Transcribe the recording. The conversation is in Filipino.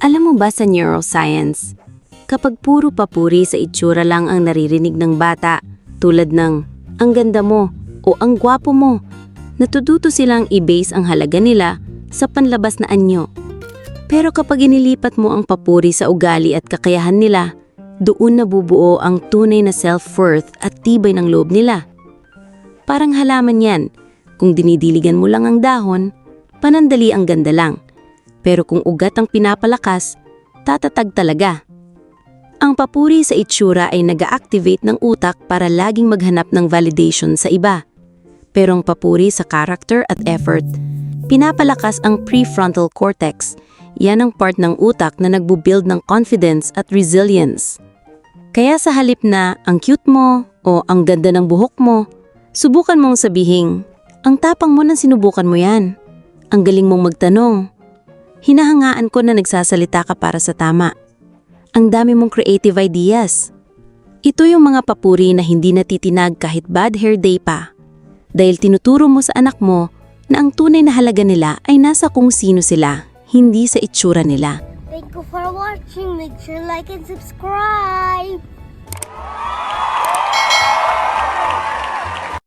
Alam mo ba sa neuroscience, kapag puro papuri sa itsura lang ang naririnig ng bata, tulad ng ang ganda mo o ang gwapo mo, natututo silang i-base ang halaga nila sa panlabas na anyo. Pero kapag inilipat mo ang papuri sa ugali at kakayahan nila, doon nabubuo ang tunay na self-worth at tibay ng loob nila. Parang halaman yan, kung dinidiligan mo lang ang dahon, panandali ang ganda lang. Pero kung ugat ang pinapalakas, tatatag talaga. Ang papuri sa itsura ay nag-activate ng utak para laging maghanap ng validation sa iba. Pero ang papuri sa character at effort, pinapalakas ang prefrontal cortex. Yan ang part ng utak na nagbubuild ng confidence at resilience. Kaya sa halip na ang cute mo o ang ganda ng buhok mo, subukan mong sabihin, ang tapang mo nang sinubukan mo yan. Ang galing mong magtanong. Hinahangaan ko na nagsasalita ka para sa tama. Ang dami mong creative ideas. Ito yung mga papuri na hindi natitinag kahit bad hair day pa. Dahil tinuturo mo sa anak mo na ang tunay na halaga nila ay nasa kung sino sila, hindi sa itsura nila. Thank you for watching. Make sure like and subscribe.